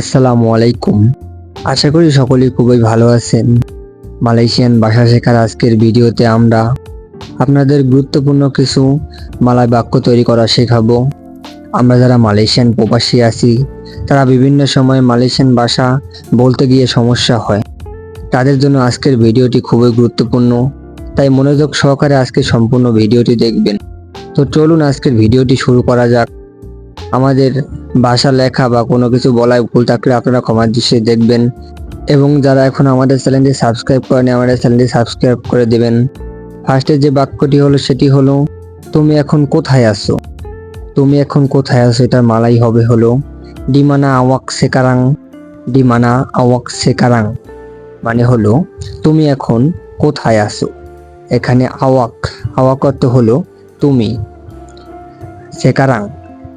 আসসালামু আলাইকুম। আশা করি সকলেই খুবই ভালো আছেন। মালয়েশিয়ান ভাষা শেখার আজকের ভিডিওতে আমরা আপনাদের গুরুত্বপূর্ণ কিছু মালয় বাক্য তৈরি করা শেখাবো। আমরা যারা মালয়েশিয়ান প্রবাসী আছি, তারা বিভিন্ন সময় মালয়েশিয়ান ভাষা বলতে গিয়ে সমস্যা হয়। তাদের জন্য আজকের ভিডিওটি খুবই গুরুত্বপূর্ণ, তাই মনোযোগ সহকারে আজকে সম্পূর্ণ ভিডিওটি দেখবেন। তো চলুন আজকের ভিডিওটি শুরু করা যাক। আমাদের ভাষা, লেখা বা কোনো কিছু বলায় ভুল থাকলে আপনারা ক্ষমার দৃশ্যে দেখবেন। এবং যারা এখন আমাদের চ্যানেলটি সাবস্ক্রাইব করেনি, আমাদের চ্যানেলটি সাবস্ক্রাইব করে দেবেন। ফার্স্টে যে বাক্যটি হলো, সেটি হলো, তুমি এখন কোথায় আছো? তুমি এখন কোথায় আছো? এটার মালাই হবে হলো, ডিমানা আওয়াক সেকারাং ডিমানা আওয়াক সেকারাং মানে হলো, তুমি এখন কোথায় আছো? এখানে আওয়াক আওয়াক অর্থ হলো, তুমি। সেকারাং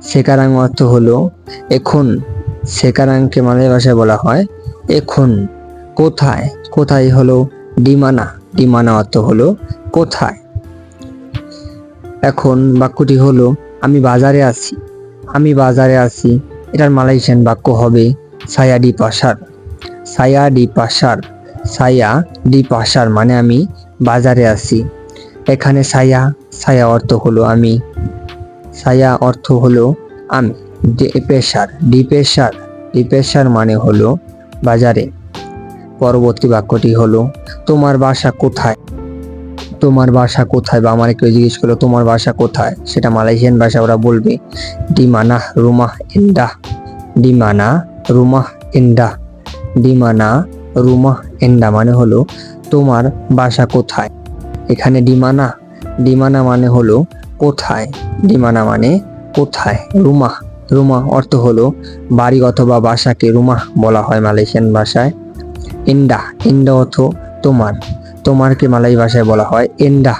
সেকারাং অর্থ হলো, এখন। সেকারাংকে মালয় ভাষায় বলা হয়, এখন। কোথায়? কোথায় হলো? ডিমানা। ডিমানা অর্থ হলো, কোথায়? এখন বাক্যটি হলো, আমি বাজারে আছি। আমি বাজারে আছি। এটার মালয়েশিয়ান বাক্য হবে, সায়া ডি পাশার। সায়া ডি পাশার। সায়া ডি পাশার মানে আমি বাজারে আছি। এখানে সায়া সায়া অর্থ হলো, আমি। সায়া অর্থ হলো আমি। ডি পেশার ডি পেশার ডি পেশার মানে হলো বাজারে। পরবর্তী বাক্যটি হলো, তোমার বাসা কোথায়? তোমার বাসা কোথায়? বা আমার কেউ জিজ্ঞেস করল, তোমার বাসা কোথায়? সেটা মালয়েশিয়ান ভাষা ওরা বলবে, ডিমানা রুমাহ ইন্ডা ডিমানা রুমাহ ইন্ডা ডিমানা রুমাহ ইন্ডা মানে হলো, তোমার বাসা কোথায়? এখানে ডিমানা। ডিমানা মানে হলো কোথায়? ডিমানা মানে কোথায়? রুমা। রুমা অর্থ হলো বাড়ি অথবা বাসাকে রুমা বলা হয় মালয়েশিয়ান ভাষায়। ইন্ডা। ইন্ডা অর্থ তোমার। তোমারকে মালয় ভাষায় বলা হয় এন্ডা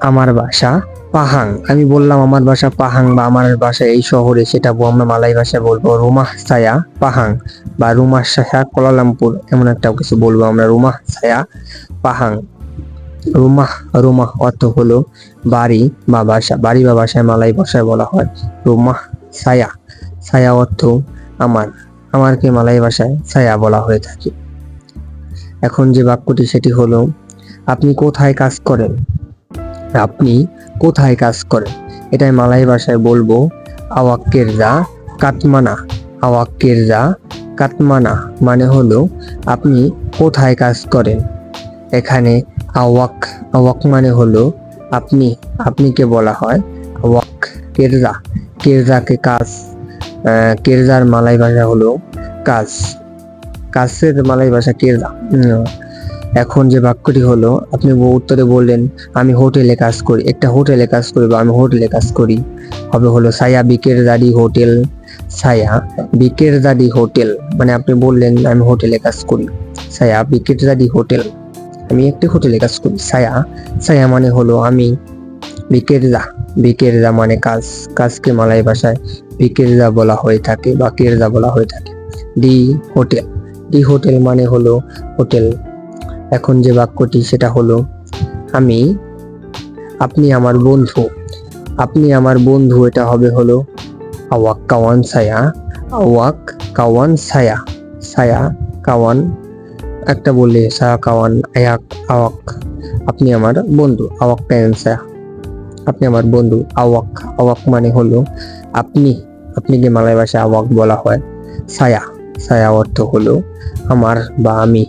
আমার বাসা পাহাং। আমি বললাম আমার বাসা পাহাং বা আমার বাসা এই শহরে সেটা আমরা মালয় ভাষায় বলব রুমা সায়া পাহাং বা রুমা সায়া কোলালামপুর। এমন একটা কিছু বলব আমরা, রুমা সায়া পাহাং। রুমাহ রুমাহ অর্থ হলো বাড়ি বা বাসা, বাড়ি বা বাসায় মালাই ভাষায় বলা হয়। রুমাহ ছায়া। ছায়া অর্থ আমার। আমারকে মালাই ভাষায় ছায়া বলা হয়ে থাকে। এখন যে বাক্যটি, সেটি হলো, আপনি কোথায় কাজ করেন? আপনি কোথায় কাজ করেন? এটাই মালাই ভাষায় বলব, আওয়াক্কের যা কাতমানা। আওয়াক্কের যা কাতমানা মানে হলো, আপনি কোথায় কাজ করেন? এখানে আওয়াক আওয়াক মানে হলো আপনি, আপনিকে বলা হয় আওয়াক কেরজা কেরজাকে কাজ কেরজার মালাই ভাষা হলো কাজ। কাজের মালাই ভাষা কেরজা এখন যে বাক্যটি হলো, আপনি উত্তরে বললেন, আমি হোটেলে কাজ করি। একটা হোটেলে কাজ করি বা আমি হোটেলে কাজ করি। হবে হলো সায়া বিকের দাডি হোটেল, সায়া বিকের দাডি হোটেল। মানে আপনি বললেন, আমি হোটেলে কাজ করি। সায়া বিকের দাডি হোটেল। আমি একটি হোটেলে কাজ করি সায়া সায়া মানে হলো আমি বিকেরজা বিকেরজা মানে কাজ, কাজকে মালাই ভাষায় বিকেরজা বলা হয়ে থাকে বা কেরজা বলা হয়ে থাকে। D hotel. ডি হোটেল মানে হলো হোটেল। এখন যে বাক্যটি, সেটা হলো, আমি, আপনি আমার বন্ধু। আপনি আমার বন্ধু, এটা হবে হলো আওয়াক কাওয়ান সায়া আওয়াক কাওয়ান সায়া সায়া কাওয়ান একটা বললে সায়া কাওয়ান আয়াক, আওয়াক। আপনি আমার বন্ধু, আওয়াক কায়ান সায়া আপনি আমার বন্ধু, আওয়াক। আওয়াক মানে হলো আপনি, আপনিকে মালয় ভাষায় আওয়াক বলা হয়। সায়া সায়া অর্থ হলো আমার বা আমি।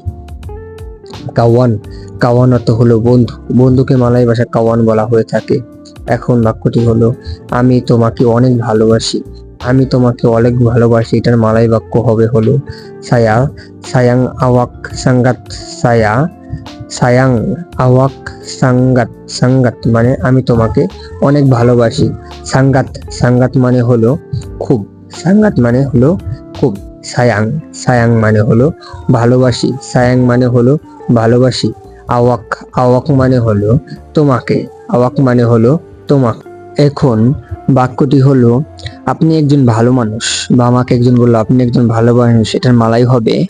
কাওয়ান কাওয়ান অর্থ হলো বন্ধু। বন্ধুকে মালয় ভাষায় কাওয়ান বলা হয়ে থাকে। এখন বাক্যটি হলো, আমি তোমাকে অনেক ভালোবাসি। আমি তোমাকে অনেক ভালোবাসি, এটার মালয় বাক্য হবে হলো, সায়া, সায়াং আওয়াক সাঙ্গাত, সায়া, সায়াং আওয়াক সাঙ্গাত সাঙ্গাত মানে আমি তোমাকে অনেক ভালোবাসি। সাঙ্গাত সাঙ্গাত মানে হলো খুব, সাঙ্গাত মানে হলো খুব, সায়াং সায়াং মানে হলো ভালোবাসি, সায়াং মানে হলো ভালোবাসি, আওয়াক আওয়াক মানে হলো তোমাকে, আওয়াক মানে হলো তোমাক এখন বাক্যটি হলো, আপনি একজন ভালো মানুষ বা আমাকে একজন বলল, আপনি একজন ভালো মানুষ, এটার মালাই হবে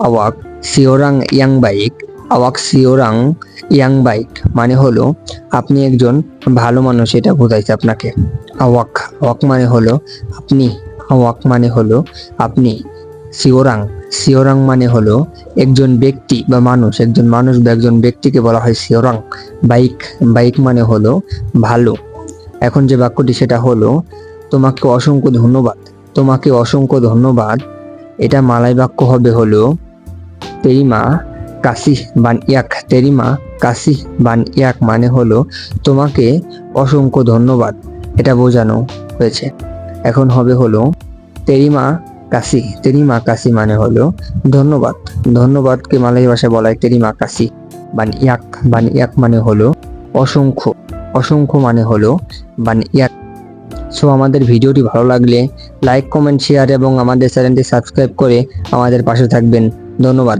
আওয়াক সিওরাং ইয়াং বাইক। আওয়াক সিওরাং ইয়াং বাইক মানে হলো, আপনি একজন ভালো মানুষ, এটা বোঝাইছে আপনাকে। আওয়াক আওয়াক মানে হলো, আপনি। হাওয়াক মানে হলো, আপনি। সিওরাং সিওরাং মানে হলো, একজন ব্যক্তি বা মানুষ, একজন মানুষ বা একজন ব্যক্তিকে বলা হয় সিওরাং। বাইক বাইক মানে হলো, ভালো। এখন যে বাক্যটি সেটা হলো, তোমাকে অসংখ্য ধন্যবাদ, তোমাকে অসংখ্য ধন্যবাদ। এটা মালাই বাক্য হবে হলো, তেরিমা কাসি বান ইয়াক, তেরিমা কাসি বান ইয়াক মানে হলো, তোমাকে অসংখ্য ধন্যবাদ। এটা বোঝানো হয়েছে। এখন হবে হলো, তেরিমা কাসি তেরিমা কাসি মানে হলো, ধন্যবাদ। ধন্যবাদকে মালাই ভাষায় বলা হয় তেরিমা কাসি বান ইয়াক বান ইয়াক মানে হলো, অসংখ্য। অসংখ্য মানে হলো মানে ইয়াক সো আমাদের ভিডিওটি ভালো লাগলে লাইক কমেন্ট শেয়ার এবং আমাদের চ্যানেলটি সাবস্ক্রাইব করে আমাদের পাশে থাকবেন। ধন্যবাদ।